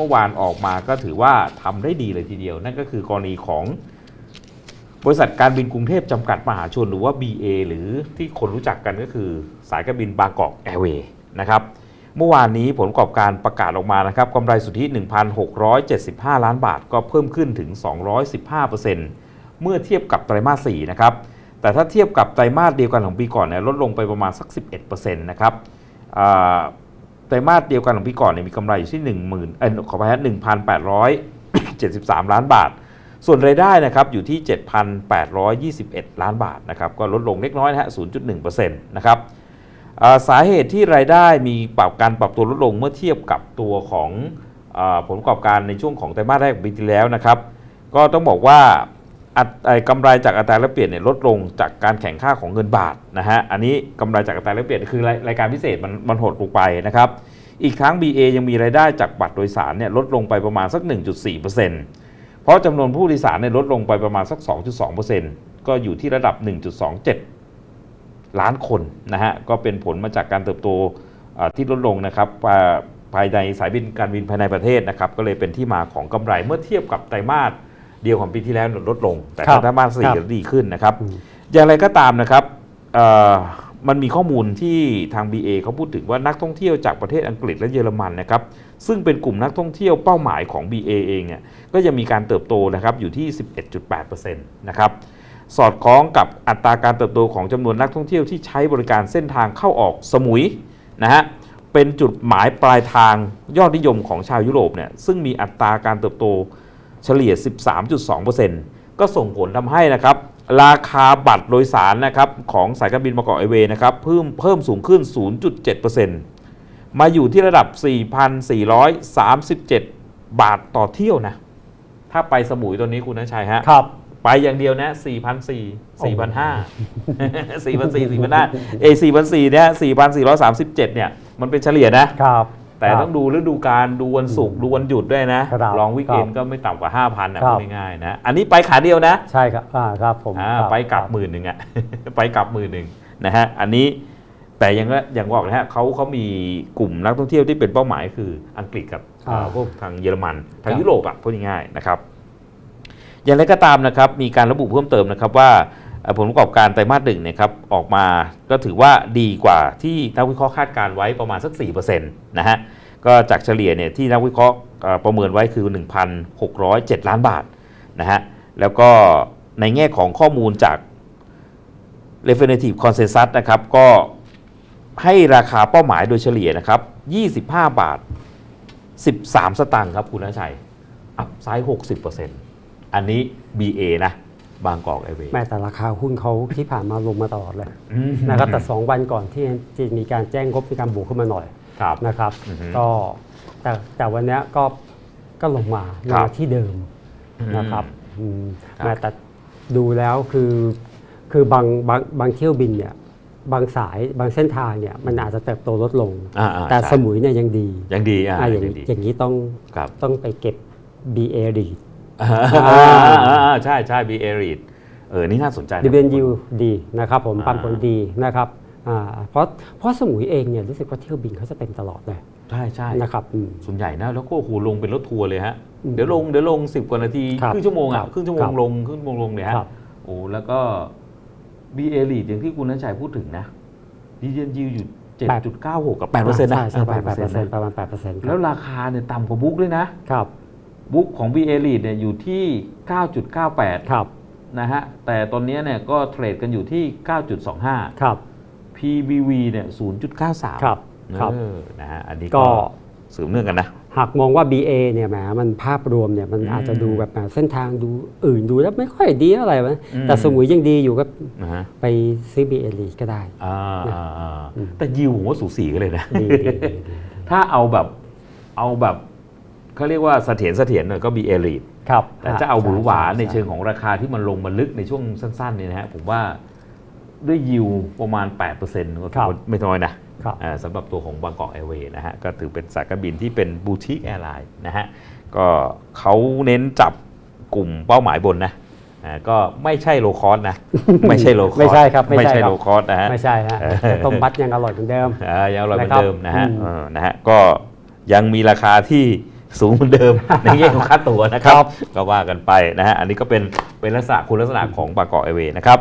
เมื่อวานออกมาก็ถือว่าทำได้ดีเลยทีเดียว นั่นก็คือกรณีของบริษัทการบินกรุงเทพจำกัดมหาชนหรือว่า BA หรือที่คนรู้จักกันก็คือสายการบินบางกอกแอร์เวย์นะครับเมื่อวานนี้ผลประกอบการประกาศออกมานะครับกำไรสุทธิ 1,675 ล้านบาท ก็เพิ่มขึ้นถึง 215%เมื่อเทียบกับไตรมาส4นะครับแต่ถ้าเทียบกับไตรมาสเดียวกันของปีก่อนเนี่ยลดลงไปประมาณสัก 11%นะครับ ไตรมาสเดียวกันของปีก่อนเนี่ยมีกำไรอยู่ที่ 10,000เอ่อขอไปฮะ1,873ล้านบาท ส่วนรายได้นะครับอยู่ที่ 7,821 ล้านบาทนะครับก็ลดลงเล็กน้อยนะฮะ 0.1%นะครับสาเหตุที่รายได้มีปรับการปรับตัวลดลงเมื่อเทียบกับตัวของอผลประกอบการในช่วงของไตรมาสแรกของปีที่แล้วนะครับ ก็ต้องบอกว่า กำไรจากอัตราแลกเปลี่ยนเนี่ยลดลงจากการแข่งค่าของเงินบาทนะฮะอันนี้กำไรจากอัตราแลกเปลี่ยนคือรายรายการพิเศษมันมันหดลงไปนะครับอีกทั้ง BA ยังมีรายได้จากบัตรโดยสารเนี่ยลดลงไปประมาณสัก 1.4%เพราะจำนวนผู้โดยสารเนี่ยลดลงไปประมาณสัก 2.2%ก็อยู่ที่ระดับ 1.27 ล้านคนนะฮะก็เป็นผลมาจากการเติบโตที่ลดลงนะครับภายในสายบินการบินภายในประเทศนะครับก็เลยเป็นที่มาของกำไรเมื่อเทียบกับไตรมาส เดียวของปีที่แล้วเนี่ยลดลง แต่ครับไตรมาสสี่ครับดีขึ้นนะครับ อืม อย่างไรก็ตามนะครับเอ่อมันมีข้อมูลที่ทาง BA เขาพูดถึงว่านักท่องเที่ยวจากประเทศอังกฤษและเยอรมันนะครับ ซึ่งเป็นกลุ่มนักท่องเที่ยวเป้าหมายของ BA เองเนี่ยก็ยังมีการเติบโตนะครับอยู่ที่ 11.8%นะครับ สอดคล้องกับอัตราการเติบโตของจำนวนนักท่องเที่ยวที่ใช้บริการเส้นทางเข้าออกสมุยนะฮะเป็นจุดหมายปลายทางยอดนิยมของชาวยุโรปเนี่ยซึ่งมีอัตราการเติบโต เฉลี่ย 13.2%ก็ส่งผลทำให้นะครับราคาบัตรโดยสารนะครับของสายการบินบางกอกไอร์เวย์นะครับเพิ่มเพิ่มสูงขึ้น 0.7%มาอยู่ที่ระดับ 4,437 บาทต่อเที่ยวนะ ถ้าไปสมุยตัวนี้คุณนัชัยฮะครับไปอย่างเดียวนะ4 0 0 4 4 5 0 0 4 4 0 0 4 5เอ4 0 4เนี่ย4,437 เนี่ย มันเป็นเฉลี่ยนะครับ แต่ครับต้องดูฤดูการดูวันศุกร์ดูวันหยุดด้วยนะครับลองวิกเอนครับก็ไม่ต่ำกว่า 5,000นะครัพูบดง่ายๆนะ อันนี้ไปขาเดียวนะ ใช่ครับอ่าครับผมอ่าครับไปกลับครับหมื่นหนึ่งอะไปกลับหมื่นหนึ่งนะฮะอันนี้แต่ยังก็ยังบอกนะฮะเขาเขามีกลุ่มนักท่องเที่ยวที่เป็นเป้าหมายคืออังกฤษกับอ่าพวกทางเยอรมันทางยุโรปอะพูดง่ายๆนะครับ อย่างไรก็ตามนะครับ มีการระบุเพิ่มเติมนะครับว่าเอ่อ ผลประกอบการไตรมาสหนึ่งเนะครับออกมาก็ถือว่าดีกว่าที่นักวิเคราะห์คาดการไว้ประมาณสัก4%นะฮะก็จากเฉลี่ยเนี่ยที่นักวิเคราะห์ประเมินไว้คือ 1,607 ล้านบาทนะฮะแล้วก็ในแง่ของข้อมูลจาก Refinitive Consensus นะครับก็ให้ราคาเป้าหมายโดยเฉลี่ยนะครับ25 บาท 13 สตางค์ครับคุณนชัย อัพไซด์60%อันนี้ BA นะ บางกอกไอเวย์แม้แต่ราคาหุ้นเขาที่ผ่านมาลงมาตลอดเลยนะครับแต่ 2 วันก่อนที่จะมีการแจ้งงบมีการบวกขึ้นมาหน่อยครับนะครับอือฮึก็แต่แต่วันเนี้ยก็ก็ลงมาลครังบมาที่เดิมอืมนะครับอืมครับแม้แต่ดูแล้วคือคือบางบางบางเที่ยวบินเนี่ยบางสายบางเส้นทางเนี่ยมันอาจจะเติบโตลดลงอ่าๆแต่ใช่สมุยเนี่ยยังดียังดีอ่าอ่าอย่างยังดีอย่างนี้ต้องครับต้องไปเก็บ BA ดี อ่าๆๆๆใช่ใช่ BA read เออ นี่น่าสนใจนะดิเวนยูดีนะครับผมอ่าปันผลดีนะครับอ่าเพราะเพราะสมุยเองเนี่ยรู้สึกว่าเที่ยวบินเขาจะเต็มตลอดเลยใช่ใช่นะครับอืม ส่วนใหญ่นะ แล้วก็โอ้โหลงเป็นรถทัวร์เลยฮะ อืมเดี๋ยวลงเดี๋ยวลง10กว่านาที ครับครึ่งชั่วโมงคอะรับครึ่งชั่วโมคงรับลงครึ่งชั่วโมงลงเนี่ยฮะครับ โอ้แล้วก็ BA read อย่างที่คุณนัชัยพูดถึงนะดีเจนยิวอยู่7.96กับ8%นะใช่ใช่เออแปดเปอร์เซ็น8%ต์ประมาณแปดเปอร์เซ็นต์แล้วราคาเนี่ยต่ำกว่าบุ๊กด้วยนะ ครับ บุ๊กของ BA read เนี่ยอยู่ที่ 9.98 ครับ นะฮะ แต่ตอนนี้เนี่ยก็เทรดกันอยู่ที่ 9.25 ครับ PBV เนี่ย0.93 ครับครับเออนะฮะ อันนี้ก็ก็สืบเนื่องกันนะ หากมองว่า BA เนี่ยแหมมันภาพรวมเนี่ยมันอืมอาจจะดูแบบแหมเส้นทางดูอื่นดูแล้วไม่ค่อยดีเท่าไหร่วะอืมแต่สมุยยังดีอยู่ก็นะฮะไปซื้อ BA ลีก็ได้อ่าอ่าอ่าอืมแต่ยิวผมว่าสูสีกันเลยนะดีดีดีดีถ้าเอาแบบเอาแบบ เขาเรียกว่าเสถียรเสถียรหน่อยก็ BA read ครับแต่จะเอาหวือหวาช่ในเชิงช่ของราคาที่มันลงมาลึกในช่วงสั้นๆเนี่ยนะฮะผมว่าด้วยยิวประมาณ 8%ก็ถือว่าไม่น้อยนะครับอ่าสำหรับตัวของบางกอกแอร์เวย์นะฮะก็ถือเป็นสายการบินที่เป็นบูติกแอร์ไลน์นะฮะก็เขาเน้นจับกลุ่มเป้าหมายบนนะอ่าก็ไม่ใช่โลคอสนะ ไม่ใช่โลคอสไม่ใช่ครับไม่ไม่ใช่ใช่ครับโลคอสนะฮะไม่ใช่ฮะเออแต่ต้มบัตยังอร่อยเหมือนเดิมอ่ายังอร่อยเหมือนะครันบเดิมนะฮะอืมเออนะฮะก็ยังมีราคาที่ สูงเหมือนเดิม ในแง่ของค่าตั๋วนะครัครับบก็ว่ากันไปนะฮะอันนี้ก็เป็นเป็นลักษณะคุณลักษณะของบางกอกไอเวย์นะครับ